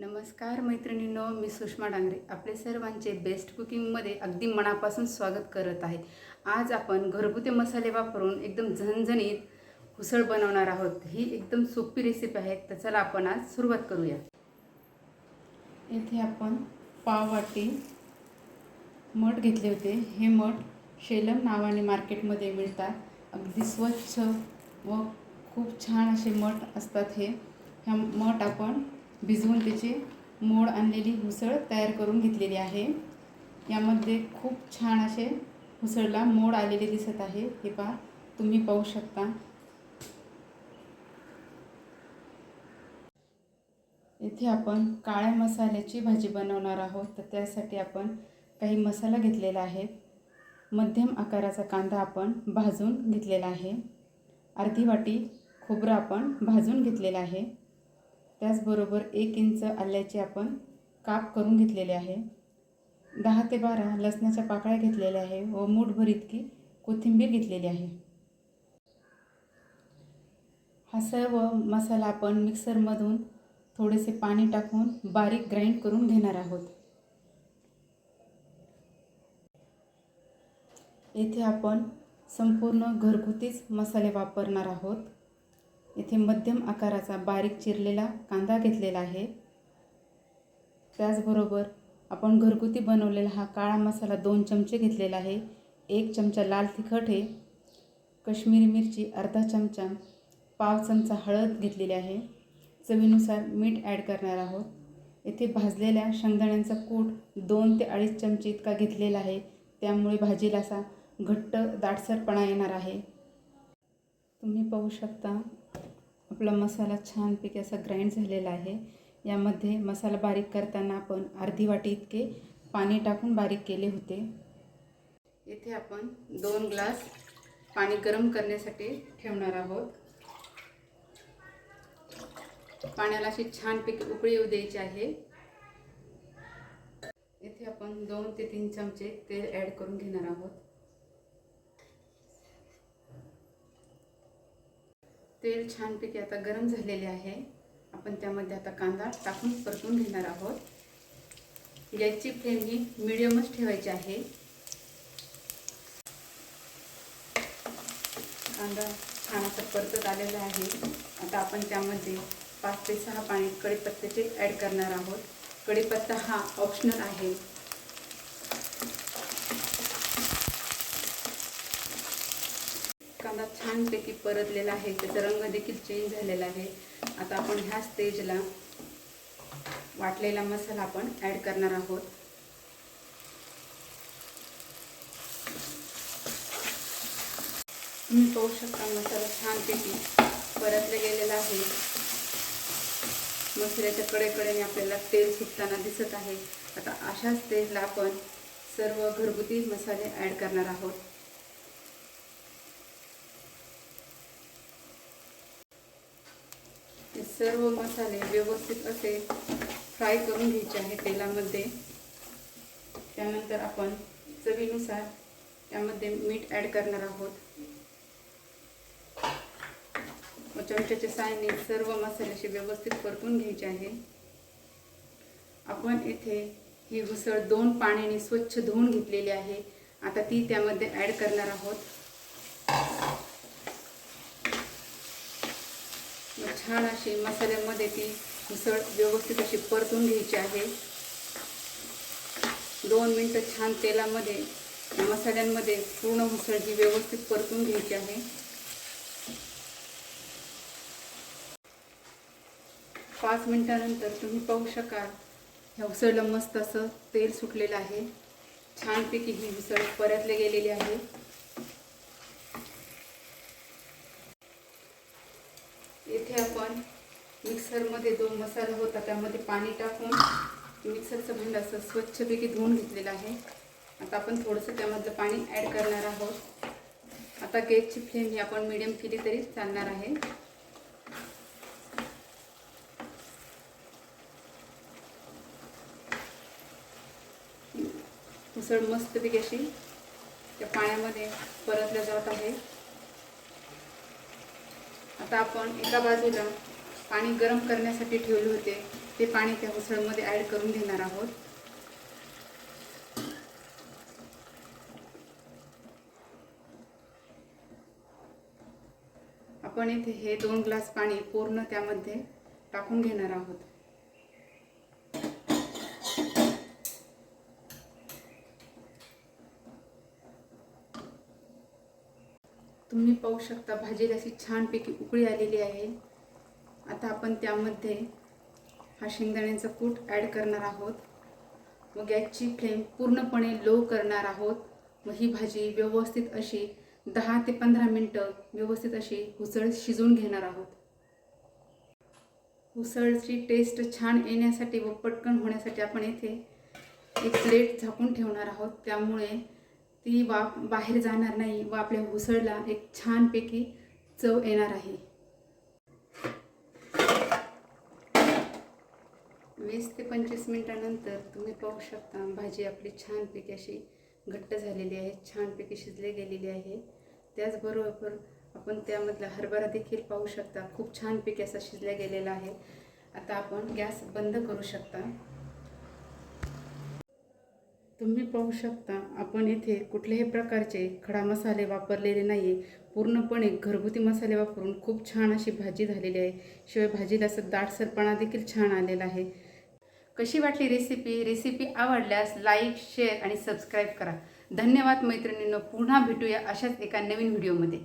नमस्कार मैत्रिणींनो मी सुषमा डांगरे आपले सर्वांचे बेस्ट कुकिंगमध्ये अगदी मनापासून स्वागत करत आहे. आज आपण घरगुती मसाले वापरून एकदम झणझणीत उसळ बनवणार आहोत. ही एकदम सोपी रेसिपी आहे. तर चला आपण आज सुरुवात करूया. येथे आपण पाववाटी मठ घेतले होते. हे मठ शेलम नावाने मार्केटमध्ये मिळतात. अगदी स्वच्छ व खूप छान असे मठ असतात हे. ह्या मठ आपण भिजवून त्याची मोड आणलेली उसळ तयार करून घेतलेली आहे. यामध्ये खूप छान असे उसळला मोड आलेले दिसत आहे. हे पहा तुम्ही पाहू शकता. येथे आपण काळ्या मसाल्याची भाजी बनवणार आहोत. तर त्यासाठी आपण काही मसाला घेतलेला आहे. मध्यम आकाराचा कांदा आपण भाजून घेतलेला आहे. अर्धी वाटी खोबरं आपण भाजून घेतलेलं आहे. त्याचबरोबर एक इंच आल्याचे आपण काप करून घेतलेले आहे. दहा ते बारा लसणाच्या पाकळ्या घेतलेल्या आहे व मूठभर इतकी कोथिंबीर घेतलेली आहे. हा सर्व मसाला आपण मिक्सरमधून थोडेसे पाणी टाकून बारीक ग्राइंड करून घेणार आहोत. येथे आपण संपूर्ण घरगुतीच मसाले वापरणार आहोत. येथे मध्यम आकाराचा बारीक चिरलेला कांदा घेतलेला आहे. त्याचबरोबर आपण घरगुती बनवलेला हा काळा मसाला दोन चमचे घेतलेला आहे. एक चमचा लाल तिखट आहे. कश्मीरी मिरची अर्धा चमचा पाव चमचा हळद घेतलेली आहे. चवीनुसार मीठ ॲड करणार आहोत. येथे भाजलेल्या शेंगदाण्यांचा कूट दोन ते अडीच चमचे इतका घेतलेला आहे. त्यामुळे भाजीला असा घट्ट दाटसरपणा येणार आहे. तुम्ही पाहू शकता आपला मसाला छानपैकी असा ग्राइंड झालेला आहे. यामध्ये मसाला बारीक करताना आपण अर्धी वाटी इतके पाणी टाकून बारीक केले होते. येथे आपण दोन ग्लास पाणी गरम करण्यासाठी ठेवणार आहोत. पाण्याला अशी छानपैकी उकळी येऊ द्यायची आहे. येथे आपण दोन ते तीन चमचे तेल ॲड करून घेणार आहोत. तेल छानपैकी आता गरम झालेले आहे. आपण त्यामध्ये आता कांदा टाकून परतून घेणार आहोत. गॅसची फ्लेम ही मिडियमच ठेवायची आहे. कांदा छान असा परतत आलेला आहे. आता आपण त्यामध्ये पाच ते सहा पाणी कढीपत्त्याचे ॲड करणार आहोत. कढीपत्ता हा ऑप्शनल आहे. कांदा छानपैकी परतलेला आहे. त्याचा रंग देखील चेंज झालेला आहे. आता आपण ह्या स्टेजला वाटलेला मसाला आपण ॲड करणार आहोत. तुम्ही पाहू शकता मसाला छानपैकी परतला गेलेला आहे. मसाल्याच्या कडेकडेने आपल्याला तेल सुटताना दिसत आहे. आता अशा स्टेजला आपण सर्व घरगुती मसाले ॲड करणार आहोत. सर्व मसाले व्यवस्थित असे फ्राय करून घ्यायचे आहे तेलामध्ये. त्यानंतर आपण चवीनुसार त्यामध्ये मीठ ॲड करणार आहोत. व चमच्याच्या सायने सर्व मसाल्याशी व्यवस्थित परतून घ्यायचे आहे. आपण येथे ही उसळ दोन पाण्याने स्वच्छ धुवून घेतलेली आहे. आता ती त्यामध्ये ॲड करणार आहोत मग छान अशी मसाल्यामध्ये ती उसळ व्यवस्थित अशी परतून घ्यायची आहे. दोन मिनटं छान तेलामध्ये मसाल्यांमध्ये पूर्ण उसळ ही व्यवस्थित परतून घ्यायची आहे. पाच मिनटानंतर तुम्ही पाहू शकाल ह्या उसळला मस्त असं तेल सुटलेलं आहे. छानपैकी ही उसळ परतले गेलेली आहे येथे आपण मिक्सरमध्ये जो मसाला होता त्यामध्ये पाणी टाकून मिक्सरचं भांड असं स्वच्छपैकी धुवून घेतलेलं आहे. आता आपण थोडंसं त्यामधलं पाणी ॲड करणार आहोत. आता गॅसची फ्लेम ही आपण मिडियम केली तरी चालणार आहे. उसळ मस्तपैकी अशी त्या पाण्यामध्ये परतल्या जात आहे. आता आपण एका बाजूला पाणी गरम करण्यासाठी ठेवले होते. ते पाणी त्या उसळमध्ये ॲड करून घेणार आहोत. आपण इथे हे दोन ग्लास पाणी पूर्ण त्यामध्ये टाकून घेणार आहोत. तुम्ही पाहू शकता भाजीला अशी छानपैकी उकळी आलेली आहे. आता आपण त्यामध्ये हा शेंगदाण्याचा कूट ॲड करणार आहोत. मग गॅसची फ्लेम पूर्णपणे लो करणार आहोत. मग ही भाजी व्यवस्थित अशी दहा ते पंधरा मिनटं व्यवस्थित अशी उसळ शिजवून घेणार आहोत. उसळची टेस्ट छान येण्यासाठी व पटकन होण्यासाठी आपण येथे एक प्लेट झाकून ठेवणार आहोत. त्यामुळे ती वाफ बाहेर जाणार नाही व आपल्या उसळला एक छानपैकी चव येणार आहे. वीस ते पंचवीस मिनटानंतर तुम्ही पाहू शकता भाजी आपली छानपैकी अशी घट्ट झालेली आहे छानपैकी शिजली गेलेली आहे. त्याचबरोबर आपण त्यामधला हरभरा देखील पाहू शकता खूप छानपैकी असा शिजला गेलेला आहे. आता आपण गॅस बंद करू शकता. तुम्ही पाहू शकता आपण इथे कुठल्याही प्रकारचे खडा मसाले वापरलेले नाही पूर्णपणे घरगुती मसाले वापरून खूप छान अशी भाजी झालेली आहे. शिवाय भाजीला असं दाटसरपणा देखील छान आलेला आहे. कशी वाटली रेसिपी रेसिपी आवडल्यास लाईक शेअर आणि सबस्क्राईब करा. धन्यवाद मैत्रिणींनो. पुन्हा भेटूया अशाच एका नवीन व्हिडिओमध्ये